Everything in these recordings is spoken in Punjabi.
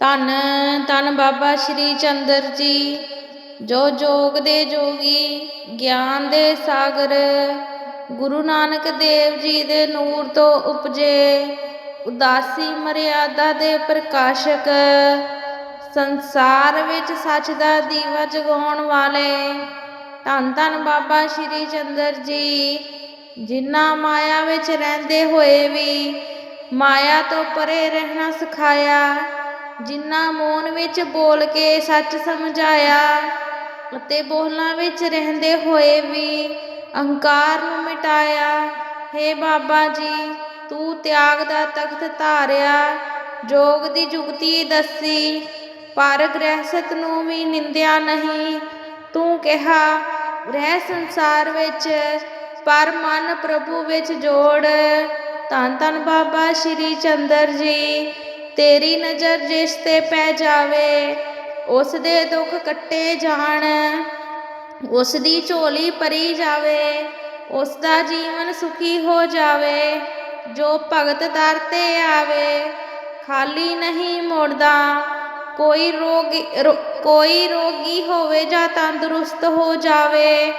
ਧੰਨ ਧੰਨ ਬਾਬਾ ਸ਼੍ਰੀ ਚੰਦਰ ਜੀ। ਜੋ ਜੋਗ ਦੇ ਜੋਗੀ, ਗਿਆਨ ਦੇ ਸਾਗਰ, ਗੁਰੂ ਨਾਨਕ ਦੇਵ ਜੀ ਦੇ ਨੂਰ ਤੋਂ ਉਪਜੇ, ਉਦਾਸੀ ਮਰਿਆਦਾ ਦੇ ਪ੍ਰਕਾਸ਼ਕ, ਸੰਸਾਰ ਵਿੱਚ ਸੱਚ ਦਾ ਦੀਵਾ ਜਗਾਉਣ ਵਾਲੇ, ਧੰਨ ਧੰਨ ਬਾਬਾ ਸ਼੍ਰੀ ਚੰਦਰ ਜੀ, ਜਿਨ੍ਹਾਂ ਮਾਇਆ ਵਿੱਚ ਰਹਿੰਦੇ ਹੋਏ ਵੀ ਮਾਇਆ ਤੋਂ ਪਰੇ ਰਹਿਣਾ ਸਿਖਾਇਆ ਜਿਨ੍ਹਾਂ ਮੋਨ ਵਿੱਚ ਬੋਲ ਕੇ ਸੱਚ ਸਮਝਾਇਆ ਅਤੇ ਬੋਲਾਂ ਵਿੱਚ ਰਹਿੰਦੇ ਹੋਏ ਵੀ ਅਹੰਕਾਰ ਨੂੰ ਮਿਟਾਇਆ, ਹੇ ਬਾਬਾ ਜੀ, ਤੂੰ ਤਿਆਗ ਦਾ ਤਖਤ ਧਾਰਿਆ, ਜੋਗ ਦੀ ਜੁਗਤੀ ਦੱਸੀ, ਪਰ ਗ੍ਰਹਿਸਤ ਨੂੰ ਵੀ ਨਿੰਦਿਆ ਨਹੀਂ। ਤੂੰ ਕਿਹਾ, ਰਹਿ ਸੰਸਾਰ ਵਿੱਚ, ਪਰ ਮਨ ਪ੍ਰਭੂ ਵਿੱਚ ਜੋੜ। ਧੰਨ ਧੰਨ ਬਾਬਾ ਸ਼੍ਰੀ ਚੰਦਰ ਜੀ। ਤੇਰੀ ਨਜ਼ਰ ਜਿਸ ਤੇ ਪੈ ਜਾਵੇ, ਉਸ ਦੇ ਦੁੱਖ ਕੱਟੇ ਜਾਣ, ਉਸ ਦੀ ਝੋਲੀ ਭਰੀ ਜਾਵੇ, ਉਸ ਦਾ ਜੀਵਨ ਸੁਖੀ ਹੋ ਜਾਵੇ, ਜੋ ਭਗਤ ਦਰ ਤੇ ਆਵੇ, ਖਾਲੀ ਨਹੀਂ ਮੁੜਦਾ, ਕੋਈ ਰੋਗੀ, ਰੋ- ਕੋਈ ਰੋਗੀ ਹੋਵੇ ਜਾਂ ਤੰਦਰੁਸਤ ਹੋ ਜਾਵੇ,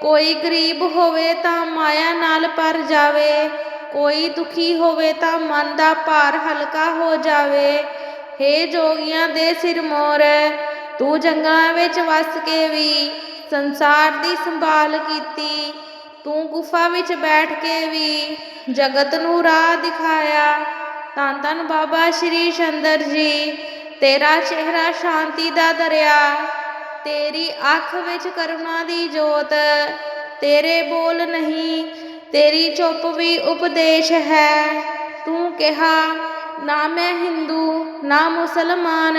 ਕੋਈ ਗਰੀਬ ਹੋਵੇ ਤਾਂ ਮਾਇਆ ਨਾਲ ਭਰ ਜਾਵੇ ਕੋਈ ਦੁਖੀ ਹੋਵੇ ਤਾਂ ਮਨ ਦਾ ਭਾਰ ਹਲਕਾ ਹੋ ਜਾਵੇ। ਹੇ ਜੋਗੀਆਂ ਦੇ ਸਿਰ ਮੋਰ, ਤੂੰ ਜੰਗਲਾਂ ਵਿੱਚ ਵਸ ਕੇ ਵੀ ਸੰਸਾਰ ਦੀ ਸੰਭਾਲ ਕੀਤੀ। ਤੂੰ ਗੁਫਾ ਵਿੱਚ ਬੈਠ ਕੇ ਵੀ ਜਗਤ ਨੂੰ ਰਾਹ ਦਿਖਾਇਆ। ਤਾਂ ਤਨ ਬਾਬਾ ਸ਼੍ਰੀ ਚੰਦਰ ਜੀ, ਤੇਰਾ ਚਿਹਰਾ ਸ਼ਾਂਤੀ ਦਾ ਦਰਿਆ। ਤੇਰੀ ਅੱਖ ਵਿੱਚ ਕਰੁਣਾ ਦੀ ਜੋਤ, ਤੇਰੇ ਬੋਲ ਨਹੀਂ ਤੇਰੀ ਚੁੱਪ ਵੀ ਉਪਦੇਸ਼ ਹੈ। ਤੂੰ ਕਿਹਾ, ਨਾ ਮੈਂ ਹਿੰਦੂ, ਨਾ ਮੁਸਲਮਾਨ,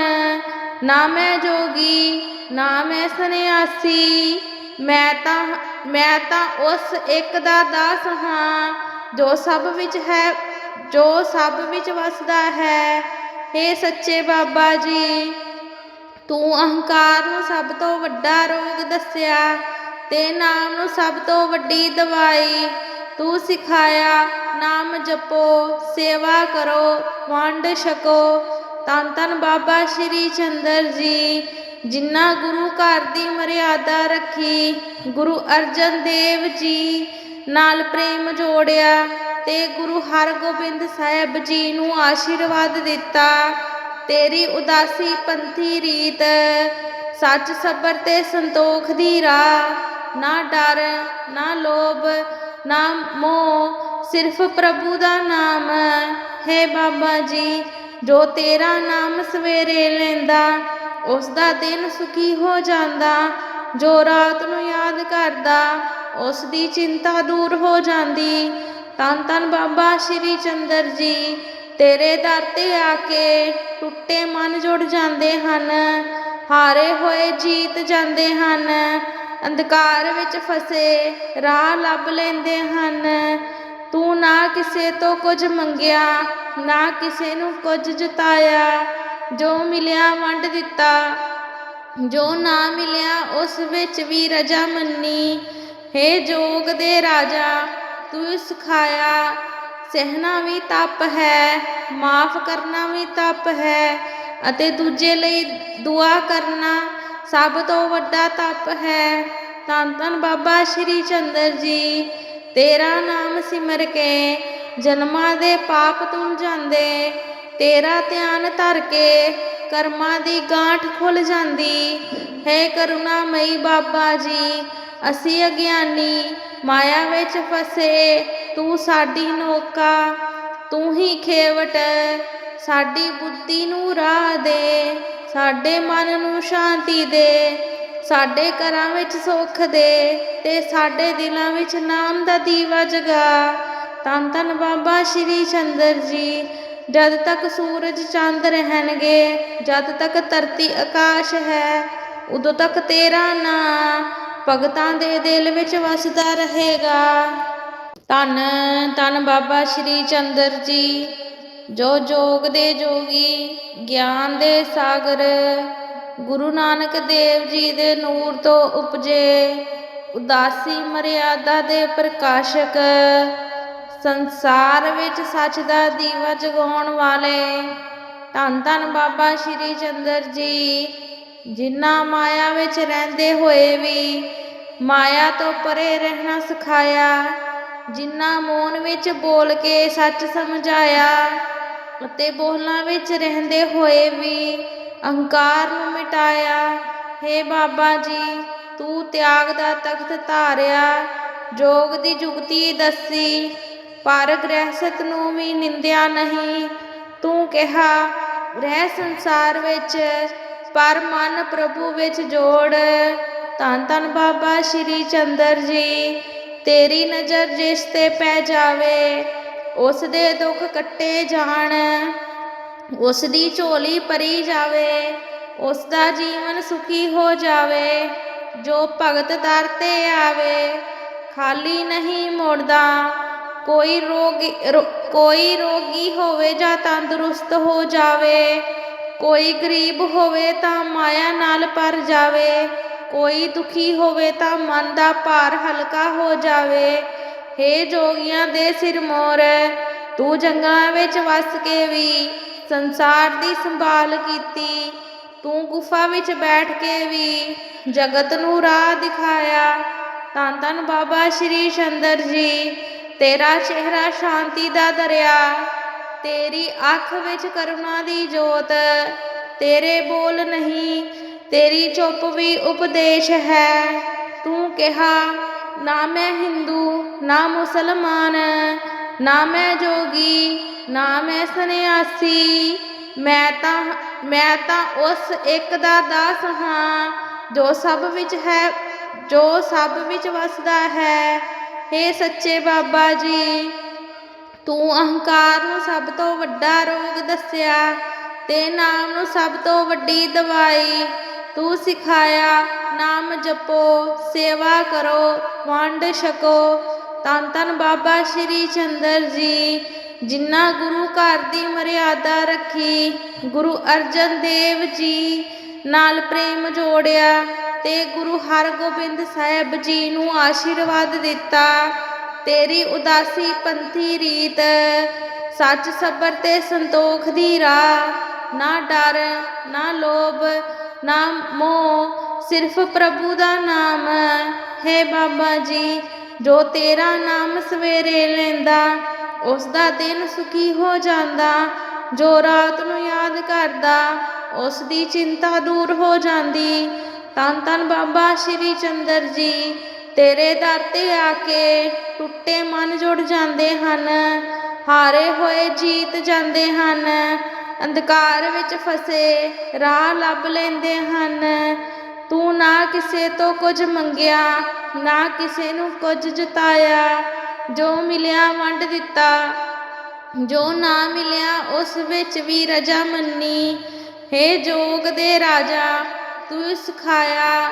ਨਾ ਮੈਂ ਜੋਗੀ, ਨਾ ਮੈਂ ਸੰਨਿਆਸੀ। ਮੈਂ ਤਾਂ ਮੈਂ ਤਾਂ ਉਸ ਇੱਕ ਦਾ ਦਾਸ ਹਾਂ, ਜੋ ਸਭ ਵਿੱਚ ਹੈ, ਜੋ ਸਭ ਵਿੱਚ ਵਸਦਾ ਹੈ। हे ਸੱਚੇ ਬਾਬਾ ਜੀ, ਤੂੰ ਅਹੰਕਾਰ ਨੂੰ ਸਭ ਤੋਂ ਵੱਡਾ ਰੋਗ ਦੱਸਿਆ, ਤੇ ਨਾਮ ਨੂੰ ਸਭ ਤੋਂ ਵੱਡੀ ਦਵਾਈ। ਤੂੰ ਸਿਖਾਇਆ, ਨਾਮ ਜਪੋ, ਸੇਵਾ ਕਰੋ, ਵੰਡ ਛਕੋ। ਧੰਨ ਧੰਨ ਬਾਬਾ ਸ਼੍ਰੀ ਚੰਦਰ ਜੀ, ਜਿਨ੍ਹਾਂ ਗੁਰੂ ਘਰ ਦੀ ਮਰਿਆਦਾ ਰੱਖੀ, ਗੁਰੂ ਅਰਜਨ ਦੇਵ ਜੀ ਨਾਲ ਪ੍ਰੇਮ ਜੋੜਿਆ ਤੇ ਗੁਰੂ ਹਰਗੋਬਿੰਦ ਸਾਹਿਬ ਜੀ ਨੂੰ ਆਸ਼ੀਰਵਾਦ ਦਿੱਤਾ। ਤੇਰੀ ਉਦਾਸੀ ਪੰਥੀ ਰੀਤ, ਸੱਚ ਸਬਰ ਤੇ ਸੰਤੋਖ ਦੀ ਰਾਹ। ਨਾ ਡਰ, ਨਾ ਲੋਭ ਨਾ ਮੋਹ ਸਿਰਫ ਪ੍ਰਭੂ ਦਾ ਨਾਮ ਹੈ। ਬਾਬਾ ਜੀ, ਜੋ ਤੇਰਾ ਨਾਮ ਸਵੇਰੇ ਲੈਂਦਾ ਉਸ ਦਾ ਦਿਨ ਸੁਖੀ ਹੋ ਜਾਂਦਾ। ਜੋ ਰਾਤ ਨੂੰ ਯਾਦ ਕਰਦਾ ਉਸ ਦੀ ਚਿੰਤਾ ਦੂਰ ਹੋ ਜਾਂਦੀ। ਤਨ ਤਨ ਬਾਬਾ ਸ਼੍ਰੀ ਚੰਦਰ ਜੀ, ਤੇਰੇ ਦਰ ਤੇ ਆ ਕੇ ਟੁੱਟੇ ਮਨ ਜੁੜ ਜਾਂਦੇ ਹਨ। ਹਾਰੇ ਹੋਏ ਜੀਤ ਜਾਂਦੇ ਹਨ। ਅੰਧਕਾਰ ਵਿੱਚ ਫਸੇ, ਰਾਹ ਲੱਭ ਲੈਂਦੇ ਹਨ। ਤੂੰ ਨਾ ਕਿਸੇ ਤੋਂ ਕੁਝ ਮੰਗਿਆ, ਨਾ ਕਿਸੇ ਨੂੰ ਕੁਝ ਜਤਾਇਆ। ਜੋ ਮਿਲਿਆ ਵੰਡ ਦਿੱਤਾ, ਜੋ ਨਾ ਮਿਲਿਆ ਉਸ ਵਿੱਚ ਵੀ ਰਜਾ ਮੰਨੀ। ਹੇ ਜੋਗ ਦੇ ਰਾਜਾ, ਤੂੰ ਸਿਖਾਇਆ ਸਹਿਣਾ ਵੀ ਤਪ ਹੈ, ਮਾਫ ਕਰਨਾ ਵੀ ਤਪ ਹੈ, ਅਤੇ ਦੂਜੇ ਲਈ ਦੁਆ ਕਰਨਾ ਸਭ ਤੋਂ ਵੱਡਾ ਤਪ ਹੈ। ਧੰਨ ਧੰਨ ਬਾਬਾ ਸ਼੍ਰੀ ਚੰਦਰ ਜੀ। ਤੇਰਾ ਨਾਮ ਸਿਮਰ ਕੇ, ਜਨਮਾਂ ਦੇ ਪਾਪ ਤੁਲ ਜਾਂਦੇ। ਤੇਰਾ ਧਿਆਨ ਧਰ ਕੇ, ਕਰਮਾਂ ਦੀ ਗਾਂਠ ਖੁੱਲ ਜਾਂਦੀ। ਹੈ ਕਰੁਣਾਮਈ ਬਾਬਾ ਜੀ, ਅਸੀਂ ਅਗਿਆਨੀ, ਮਾਇਆ ਵਿੱਚ ਫਸੇ, ਤੂੰ ਸਾਡੀ ਨੋਕਾ, ਤੂੰ ਹੀ ਖੇਵਟ, ਸਾਡੀ ਬੁੱਧੀ ਨੂੰ ਰਾਹ ਦੇ। ਸਾਡੇ ਮਨ ਨੂੰ ਸ਼ਾਂਤੀ ਦੇ, ਸਾਡੇ ਘਰਾਂ ਵਿੱਚ ਸੁੱਖ ਦੇ ਤੇ ਸਾਡੇ ਦਿਲਾਂ ਵਿੱਚ ਨਾਮ ਦਾ ਦੀਵਾ ਜਗਾ। ਧੰਨ ਧੰਨ ਬਾਬਾ ਸ਼੍ਰੀ ਚੰਦਰ ਜੀ, ਜਦ ਤੱਕ ਸੂਰਜ ਚੰਦ ਰਹਿਣਗੇ, ਜਦ ਤੱਕ ਧਰਤੀ ਆਕਾਸ਼ ਹੈ, ਉਦੋਂ ਤੱਕ ਤੇਰਾ ਨਾਮ ਭਗਤਾਂ ਦੇ ਦਿਲ ਵਿੱਚ ਵਸਦਾ ਰਹੇਗਾ। ਧੰਨ ਧੰਨ ਬਾਬਾ ਸ਼੍ਰੀ ਚੰਦਰ ਜੀ ਜੋ ਜੋਗ ਦੇ ਜੋਗੀ ਗਿਆਨ ਦੇ ਸਾਗਰ, ਗੁਰੂ ਨਾਨਕ ਦੇਵ ਜੀ ਦੇ ਨੂਰ ਤੋਂ ਉਪਜੇ, ਉਦਾਸੀ ਮਰਿਆਦਾ ਦੇ ਪ੍ਰਕਾਸ਼ਕ, ਸੰਸਾਰ ਵਿੱਚ ਸੱਚ ਦਾ ਦੀਵਾ ਜਗਾਉਣ ਵਾਲੇ ਧੰਨ ਧੰਨ ਬਾਬਾ ਸ਼੍ਰੀ ਚੰਦਰ ਜੀ, ਜਿਨ੍ਹਾਂ ਮਾਇਆ ਵਿੱਚ ਰਹਿੰਦੇ ਹੋਏ ਵੀ ਮਾਇਆ ਤੋਂ ਪਰੇ ਰਹਿਣਾ ਸਿਖਾਇਆ, ਜਿਨ੍ਹਾਂ ਮੋਨ ਵਿੱਚ ਬੋਲ ਕੇ ਸੱਚ ਸਮਝਾਇਆ ਅਤੇ ਬੋਲਾਂ ਵਿੱਚ ਰਹਿੰਦੇ ਹੋਏ ਵੀ ਅਹੰਕਾਰ ਨੂੰ ਮਿਟਾਇਆ। ਹੇ ਬਾਬਾ ਜੀ, ਤੂੰ ਤਿਆਗ ਦਾ ਤਖਤ ਧਾਰਿਆ, ਜੋਗ ਦੀ ਜੁਗਤੀ ਦੱਸੀ, ਪਰ ਗ੍ਰਹਿਸਤ ਨੂੰ ਵੀ ਨਿੰਦਿਆ ਨਹੀਂ। ਤੂੰ ਕਿਹਾ ਰਹਿ ਸੰਸਾਰ ਵਿੱਚ ਪਰ ਮਨ ਪ੍ਰਭੂ ਵਿੱਚ ਜੋੜ। ਧੰਨ ਧੰਨ ਬਾਬਾ ਸ਼੍ਰੀ ਚੰਦਰ ਜੀ, ਤੇਰੀ ਨਜ਼ਰ ਜਿਸ ਤੇ ਪੈ ਜਾਵੇ ਉਸ ਦੇ ਦੁੱਖ ਕੱਟੇ ਜਾਣ ਉਸ ਦੀ ਝੋਲੀ ਭਰੀ ਜਾਵੇ ਉਸ ਦਾ ਜੀਵਨ ਸੁਖੀ ਹੋ ਜਾਵੇ, ਜੋ ਭਗਤ ਦਰ ਤੇ ਆਵੇ, ਖਾਲੀ ਨਹੀਂ ਮੁੜਦਾ, ਕੋਈ ਰੋਗੀ, ਰੋ- ਕੋਈ ਰੋਗੀ ਹੋਵੇ ਜਾਂ ਤੰਦਰੁਸਤ ਹੋ ਜਾਵੇ, ਕੋਈ ਗਰੀਬ ਹੋਵੇ ਤਾਂ ਮਾਇਆ ਨਾਲ ਭਰ ਜਾਵੇ, ਕੋਈ ਦੁਖੀ ਹੋਵੇ ਤਾਂ ਮਨ ਦਾ ਭਾਰ ਹਲਕਾ ਹੋ ਜਾਵੇ ਹੇ ਜੋਗੀਆਂ ਦੇ ਸਿਰ ਮੋਰ, ਤੂੰ ਜੰਗਲਾਂ ਵਿੱਚ ਵਸ ਕੇ ਵੀ ਸੰਸਾਰ ਦੀ ਸੰਭਾਲ ਕੀਤੀ। ਤੂੰ ਗੁਫਾ ਵਿੱਚ ਬੈਠ ਕੇ ਵੀ ਜਗਤ ਨੂੰ ਰਾਹ ਦਿਖਾਇਆ। ਤਾਂ ਧੰਨ ਬਾਬਾ ਸ਼੍ਰੀ ਚੰਦਰ ਜੀ, ਤੇਰਾ ਚਿਹਰਾ ਸ਼ਾਂਤੀ ਦਾ ਦਰਿਆ। ਤੇਰੀ ਅੱਖ ਵਿੱਚ ਕਰੁਣਾ ਦੀ ਜੋਤ, ਤੇਰੇ ਬੋਲ ਨਹੀਂ, ਤੇਰੀ ਚੁੱਪ ਵੀ ਉਪਦੇਸ਼ ਹੈ। ਤੂੰ ਕਿਹਾ ਨਾ ਮੈਂ ਹਿੰਦੂ ਨਾ ਮੁਸਲਮਾਨ ਨਾ ਮੈਂ ਜੋਗੀ ਨਾ ਮੈਂ ਸੰਨਿਆਸੀ। ਮੈਂ ਤਾਂ ਮੈਂ ਤਾਂ ਉਸ ਇੱਕ ਦਾ ਦਾਸ ਹਾਂ, ਜੋ ਸਭ ਵਿੱਚ ਹੈ, ਜੋ ਸਭ ਵਿੱਚ ਵਸਦਾ ਹੈ। हे ਸੱਚੇ ਬਾਬਾ ਜੀ, ਤੂੰ ਅਹੰਕਾਰ ਨੂੰ ਸਭ ਤੋਂ ਵੱਡਾ ਰੋਗ ਦੱਸਿਆ, ਤੇ ਨਾਮ ਨੂੰ ਸਭ ਤੋਂ ਵੱਡੀ ਦਵਾਈ ਤੂੰ ਸਿਖਾਇਆ। ਨਾਮ ਜਪੋ, ਸੇਵਾ ਕਰੋ, ਵੰਡ ਛਕੋ। ਧੰਨ ਧੰਨ ਬਾਬਾ ਸ਼੍ਰੀ ਚੰਦਰ ਜੀ, ਜਿਨ੍ਹਾਂ ਗੁਰੂ ਘਰ ਦੀ ਮਰਿਆਦਾ ਰੱਖੀ, ਗੁਰੂ ਅਰਜਨ ਦੇਵ ਜੀ ਨਾਲ ਪ੍ਰੇਮ ਜੋੜਿਆ ਤੇ ਗੁਰੂ ਹਰਗੋਬਿੰਦ ਸਾਹਿਬ ਜੀ ਨੂੰ ਆਸ਼ੀਰਵਾਦ ਦਿੱਤਾ। ਤੇਰੀ ਉਦਾਸੀ ਪੰਥੀ ਰੀਤ, ਸੱਚ ਸਬਰ ਤੇ ਸੰਤੋਖ ਦੀ ਰਾਹ। ਨਾ ਡਰ, ਨਾ ਲੋਭ, ਨਾ ਮੋਹ ਸਿਰਫ ਪ੍ਰਭੂ ਦਾ ਨਾਮ ਹੈ ਬਾਬਾ ਜੀ, ਜੋ ਤੇਰਾ ਨਾਮ ਸਵੇਰੇ ਲੈਂਦਾ ਉਸ ਦਾ ਦਿਨ ਸੁਖੀ ਹੋ ਜਾਂਦਾ, ਜੋ ਰਾਤ ਨੂੰ ਯਾਦ ਕਰਦਾ ਉਸ ਦੀ ਚਿੰਤਾ ਦੂਰ ਹੋ ਜਾਂਦੀ। ਧੰਨ ਤਨ ਬਾਬਾ ਸ਼੍ਰੀ ਚੰਦਰ ਜੀ, ਤੇਰੇ ਦਰ ਤੇ ਆ ਕੇ ਟੁੱਟੇ ਮਨ ਜੁੜ ਜਾਂਦੇ ਹਨ, ਹਾਰੇ ਹੋਏ ਜੀਤ ਜਾਂਦੇ ਹਨ, ਅੰਧਕਾਰ ਵਿੱਚ ਫਸੇ ਰਾਹ ਲੱਭ ਲੈਂਦੇ ਹਨ। ਤੂੰ ਨਾ ਕਿਸੇ ਤੋਂ ਕੁਝ ਮੰਗਿਆ, ਨਾ ਕਿਸੇ ਨੂੰ ਕੁਝ ਜਤਾਇਆ। ਜੋ ਮਿਲਿਆ ਵੰਡ ਦਿੱਤਾ, ਜੋ ਨਾ ਮਿਲਿਆ ਉਸ ਵਿੱਚ ਵੀ ਰਜਾ ਮੰਨੀ। ਹੇ ਜੋਗ ਦੇ ਰਾਜਾ, ਤੂੰ ਸਿਖਾਇਆ,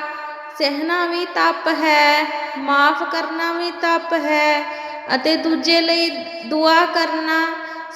ਸਹਿਣਾ ਵੀ ਤਪ ਹੈ, ਮਾਫ ਕਰਨਾ ਵੀ ਤਪ ਹੈ, ਅਤੇ ਦੂਜੇ ਲਈ ਦੁਆ ਕਰਨਾ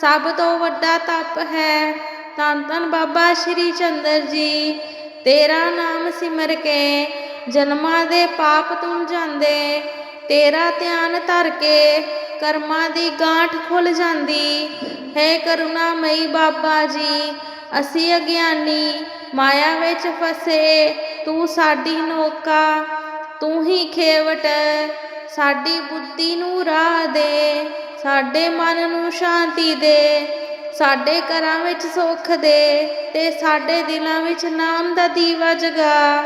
ਸਭ ਤੋਂ ਵੱਡਾ ਤਪ ਹੈ। ਧੰਨ ਧੰਨ ਬਾਬਾ ਸ਼੍ਰੀ ਚੰਦਰ ਜੀ। ਤੇਰਾ ਨਾਮ ਸਿਮਰ ਕੇ, ਜਨਮਾਂ ਦੇ ਪਾਪ ਤੁਲ ਜਾਂਦੇ। ਤੇਰਾ ਧਿਆਨ ਧਰ ਕੇ, ਕਰਮਾਂ ਦੀ ਗਾਂਠ ਖੁੱਲ ਜਾਂਦੀ। ਹੈ ਕਰੁਣਾਮਈ ਬਾਬਾ ਜੀ, ਅਸੀਂ ਅਗਿਆਨੀ, ਮਾਇਆ ਵਿੱਚ ਫਸੇ, ਤੂੰ ਸਾਡੀ ਨੋਕਾ, ਤੂੰ ਹੀ ਖੇਵਟ, ਸਾਡੀ ਬੁੱਧੀ ਨੂੰ ਰਾਹ ਦੇ, ਸਾਡੇ ਮਨ ਨੂੰ ਸ਼ਾਂਤੀ ਦੇ। ਸਾਡੇ ਘਰਾਂ ਵਿੱਚ ਸੁੱਖ ਦੇ ਤੇ ਸਾਡੇ ਦਿਲਾਂ ਵਿੱਚ ਨਾਮ ਦਾ ਦੀਵਾ ਜਗਾ।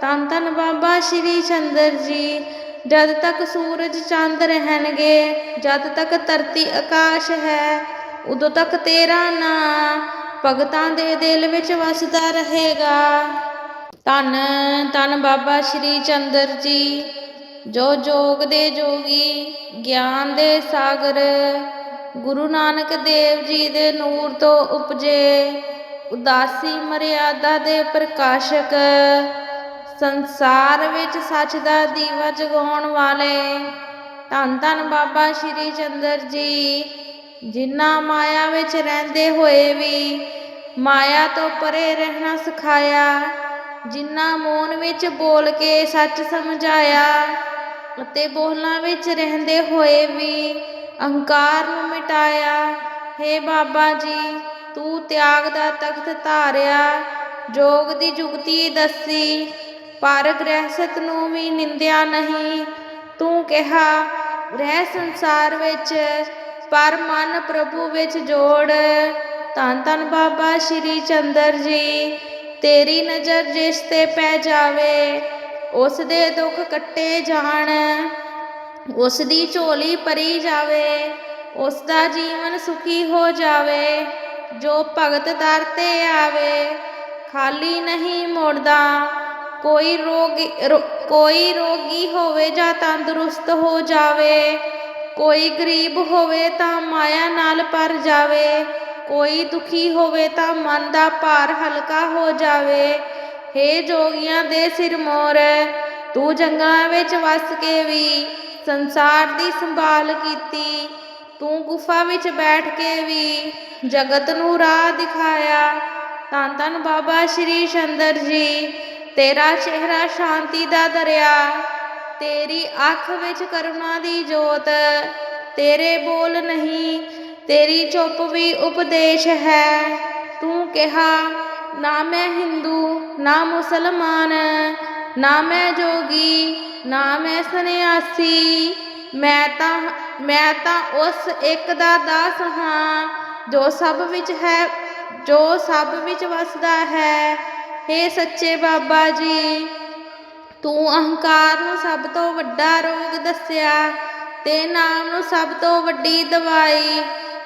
ਧੰਨ ਧੰਨ ਬਾਬਾ ਸ਼੍ਰੀ ਚੰਦਰ ਜੀ। ਜਦ ਤੱਕ ਸੂਰਜ ਚੰਦ ਰਹਿਣਗੇ, ਜਦ ਤੱਕ ਧਰਤੀ ਆਕਾਸ਼ ਹੈ, ਉਦੋਂ ਤੱਕ ਤੇਰਾ ਨਾਂ ਭਗਤਾਂ ਦੇ ਦਿਲ ਵਿੱਚ ਵਸਦਾ ਰਹੇਗਾ। ਧੰਨ ਧੰਨ ਬਾਬਾ ਸ਼੍ਰੀ ਚੰਦਰ ਜੀ। ਜੋ ਜੋਗ ਦੇ ਜੋਗੀ, ਗਿਆਨ ਦੇ ਸਾਗਰ ਗੁਰੂ ਨਾਨਕ ਦੇਵ ਜੀ ਦੇ ਨੂਰ ਤੋਂ ਉਪਜੇ ਉਦਾਸੀ ਮਰਿਆਦਾ ਦੇ ਪ੍ਰਕਾਸ਼ਕ ਸੰਸਾਰ ਵਿੱਚ ਸੱਚ ਦਾ ਦੀਵਾ ਜਗਾਉਣ ਵਾਲੇ ਧੰਨ ਧੰਨ ਬਾਬਾ ਸ਼੍ਰੀ ਚੰਦਰ ਜੀ, ਜਿਨ੍ਹਾਂ ਮਾਇਆ ਵਿੱਚ ਰਹਿੰਦੇ ਹੋਏ ਵੀ ਮਾਇਆ ਤੋਂ ਪਰੇ ਰਹਿਣਾ ਸਿਖਾਇਆ, ਜਿਨ੍ਹਾਂ ਮੋਨ ਵਿੱਚ ਬੋਲ ਕੇ ਸੱਚ ਸਮਝਾਇਆ ਅਤੇ ਬੋਲਾਂ ਵਿੱਚ ਰਹਿੰਦੇ ਹੋਏ ਵੀ ਅਹੰਕਾਰ ਨੂੰ ਮਿਟਾਇਆ। ਹੇ ਬਾਬਾ ਜੀ, ਤੂੰ ਤਿਆਗ ਦਾ ਤਖਤ ਧਾਰਿਆ, ਜੋਗ ਦੀ ਜੁਗਤੀ ਦੱਸੀ। ਪਰ ਗ੍ਰਹਿਸਤ ਨੂੰ ਵੀ ਨਿੰਦਿਆ ਨਹੀਂ। ਤੂੰ ਕਿਹਾ, ਰਹਿ ਸੰਸਾਰ ਵਿੱਚ, ਪਰ ਮਨ ਪ੍ਰਭੂ ਵਿੱਚ ਜੋੜ। ਧੰਨ ਧੰਨ ਬਾਬਾ ਸ਼੍ਰੀ ਚੰਦਰ ਜੀ, ਤੇਰੀ ਨਜ਼ਰ ਜਿਸ ਤੇ ਪੈ ਜਾਵੇ, ਉਸ ਦੇ ਦੁੱਖ ਕੱਟੇ ਜਾਣ। ਉਸ ਦੀ ਝੋਲੀ ਭਰੀ ਜਾਵੇ ਉਸ ਦਾ ਜੀਵਨ ਸੁਖੀ ਹੋ ਜਾਵੇ, ਜੋ ਭਗਤ ਦਰ ਤੇ ਆਵੇ, ਖਾਲੀ ਨਹੀਂ ਮੁੜਦਾ। ਕੋਈ ਰੋਗੀ, ਰੋ- ਕੋਈ ਰੋਗੀ ਹੋਵੇ ਜਾਂ ਤੰਦਰੁਸਤ ਹੋ ਜਾਵੇ, ਕੋਈ ਗਰੀਬ ਹੋਵੇ ਤਾਂ ਮਾਇਆ ਨਾਲ ਭਰ ਜਾਵੇ, ਕੋਈ ਦੁਖੀ ਹੋਵੇ ਤਾਂ ਮਨ ਦਾ ਭਾਰ ਹਲਕਾ ਹੋ ਜਾਵੇ। ਹੇ ਜੋਗੀਆਂ ਦੇ ਸਿਰ ਮੋਰ ਤੂੰ ਜੰਗਲਾਂ ਵਿੱਚ ਵਸ ਕੇ ਵੀ ਸੰਸਾਰ ਦੀ ਸੰਭਾਲ ਕੀਤੀ। ਤੂੰ ਗੁਫਾ ਵਿੱਚ ਬੈਠ ਕੇ ਵੀ ਜਗਤ ਨੂੰ ਰਾਹ ਦਿਖਾਇਆ। ਤਾਂ ਧੰਨ ਬਾਬਾ ਸ਼੍ਰੀ ਚੰਦਰ ਜੀ, ਤੇਰਾ ਚਿਹਰਾ ਸ਼ਾਂਤੀ ਦਾ ਦਰਿਆ ਤੇਰੀ ਅੱਖ ਵਿੱਚ ਕਰੁਣਾ ਦੀ ਜੋਤ, ਤੇਰੇ ਬੋਲ ਨਹੀਂ, ਤੇਰੀ ਚੁੱਪ ਵੀ ਉਪਦੇਸ਼ ਹੈ। ਤੂੰ ਕਿਹਾ, ਨਾ ਮੈਂ ਹਿੰਦੂ, ਨਾ ਮੁਸਲਮਾਨ, ਨਾ ਮੈਂ ਜੋਗੀ ਨਾਮ ਮੈਂ ਸੰਨਿਆਸੀ, ਮੈਂ ਤਾਂ ਮੈਂ ਤਾਂ ਉਸ ਇੱਕ ਦਾ ਦਾਸ ਹਾਂ, ਜੋ ਸਭ ਵਿੱਚ ਹੈ, ਜੋ ਸਭ ਵਿੱਚ ਵਸਦਾ ਹੈ। हे ਸੱਚੇ ਬਾਬਾ ਜੀ, ਤੂੰ ਅਹੰਕਾਰ ਨੂੰ ਸਭ ਤੋਂ ਵੱਡਾ ਰੋਗ ਦੱਸਿਆ, ਤੇ ਨਾਮ ਨੂੰ ਸਭ ਤੋਂ ਵੱਡੀ ਦਵਾਈ।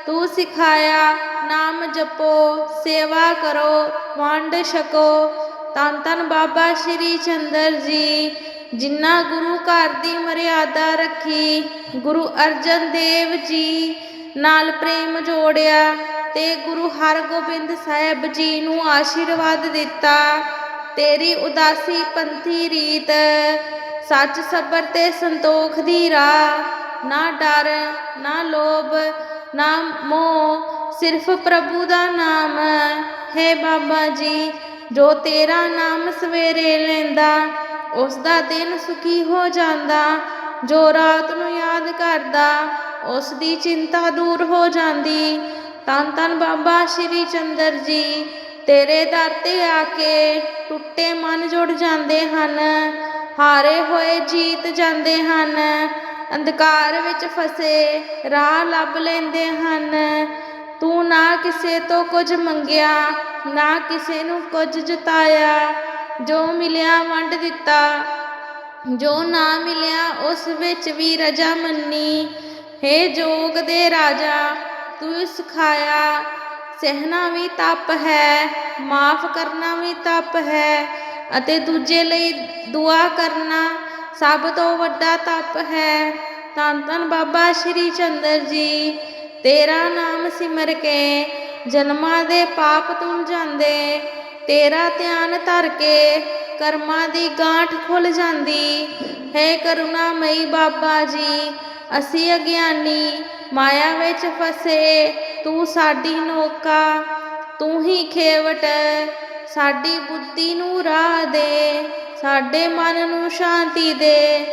ਤੂੰ ਸਿਖਾਇਆ, ਨਾਮ ਜਪੋ, ਸੇਵਾ ਕਰੋ, ਵੰਡ ਛਕੋ। ਤਨ ਤਨ ਬਾਬਾ ਸ਼੍ਰੀ ਚੰਦਰ ਜੀ ਜਿਨ੍ਹਾਂ ਗੁਰੂ ਘਰ ਦੀ ਮਰਿਆਦਾ ਰੱਖੀ, ਗੁਰੂ ਅਰਜਨ ਦੇਵ ਜੀ ਨਾਲ ਪ੍ਰੇਮ ਜੋੜਿਆ ਤੇ ਗੁਰੂ ਹਰਗੋਬਿੰਦ ਸਾਹਿਬ ਜੀ ਨੂੰ ਆਸ਼ੀਰਵਾਦ ਦਿੱਤਾ। ਤੇਰੀ ਉਦਾਸੀ ਪੰਥੀ ਰੀਤ, ਸੱਚ ਸਬਰ ਤੇ ਸੰਤੋਖ ਦੀ ਰਾਹ। ਨਾ ਡਰ, ਨਾ ਲੋਭ, ਨਾ ਮੋਹ, ਸਿਰਫ ਪ੍ਰਭੂ ਦਾ ਨਾਮ ਹੈ। ਬਾਬਾ ਜੀ, ਜੋ ਤੇਰਾ ਨਾਮ ਸਵੇਰੇ ਲੈਂਦਾ ਉਸ ਦਾ ਦਿਨ ਸੁਖੀ ਹੋ ਜਾਂਦਾ, ਜੋ ਰਾਤ ਨੂੰ ਯਾਦ ਕਰਦਾ ਉਸ ਦੀ ਚਿੰਤਾ ਦੂਰ ਹੋ ਜਾਂਦੀ। ਤਨ ਤਨ ਬਾਬਾ ਸ਼੍ਰੀ ਚੰਦਰ ਜੀ, ਤੇਰੇ ਦਰ ਤੇ ਆ ਕੇ ਟੁੱਟੇ ਮਨ ਜੁੜ ਜਾਂਦੇ ਹਨ, ਹਾਰੇ ਹੋਏ ਜੀਤ ਜਾਂਦੇ ਹਨ, ਅੰਧਕਾਰ ਵਿੱਚ ਫਸੇ ਰਾਹ ਲੱਭ ਲੈਂਦੇ ਹਨ। ਤੂੰ ਨਾ ਕਿਸੇ ਤੋਂ ਕੁਝ ਮੰਗਿਆ, ਨਾ ਕਿਸੇ ਨੂੰ ਕੁਝ ਜਤਾਇਆ ਜੋ ਮਿਲਿਆ ਵੰਡ ਦਿੱਤਾ। ਜੋ ਨਾ ਮਿਲਿਆ ਉਸ ਵਿੱਚ ਵੀ ਰਜਾ ਮੰਨੀ। ਹੇ ਜੋਗ ਦੇ ਰਾਜਾ, ਤੂੰ ਸਿਖਾਇਆ। ਸਹਿਣਾ ਵੀ ਤਪ ਹੈ, ਮਾਫ ਕਰਨਾ ਵੀ ਤਪ ਹੈ, ਅਤੇ ਦੂਜੇ ਲਈ ਦੁਆ ਕਰਨਾ ਸਭ ਤੋਂ ਵੱਡਾ ਤਪ ਹੈ। ਧੰਨ ਧੰਨ ਬਾਬਾ ਸ਼੍ਰੀ ਚੰਦਰ ਜੀ, ਤੇਰਾ ਨਾਮ ਸਿਮਰ ਕੇ, ਜਨਮਾਂ ਦੇ ਪਾਪ ਧੁਲ ਜਾਂਦੇ। ਤੇਰਾ ਧਿਆਨ ਧਰ ਕੇ ਕਰਮਾਂ ਦੀ ਗਾਂਠ ਖੁੱਲ ਜਾਂਦੀ। ਹੈ ਕਰੁਣਾਮਈ ਬਾਬਾ ਜੀ, ਅਸੀਂ ਅਗਿਆਨੀ, ਮਾਇਆ ਵਿੱਚ ਫਸੇ, ਤੂੰ ਸਾਡੀ ਨੋਕਾ, ਤੂੰ ਹੀ ਖੇਵਟ, ਸਾਡੀ ਬੁੱਧੀ ਨੂੰ ਰਾਹ ਦੇ, ਸਾਡੇ ਮਨ ਨੂੰ ਸ਼ਾਂਤੀ ਦੇ,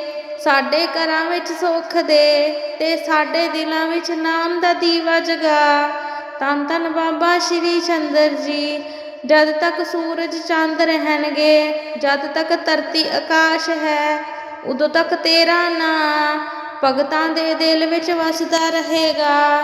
ਸਾਡੇ ਘਰਾਂ ਵਿੱਚ ਸੁੱਖ ਦੇ ਤੇ ਸਾਡੇ ਦਿਲਾਂ ਵਿੱਚ ਨਾਮ ਦਾ ਦੀਵਾ ਜਗਾ। ਤਨ ਧੰਨ ਬਾਬਾ ਸ਼੍ਰੀ ਚੰਦਰ ਜੀ ਜਦ ਤੱਕ ਸੂਰਜ ਚੰਦ ਰਹਿਣਗੇ, ਜਦ ਤੱਕ ਧਰਤੀ ਆਕਾਸ਼ ਹੈ, ਉਦੋਂ ਤੱਕ ਤੇਰਾ ਨਾਂ ਭਗਤਾਂ ਦੇ ਦਿਲ ਵਿੱਚ ਵਸਦਾ ਰਹੇਗਾ।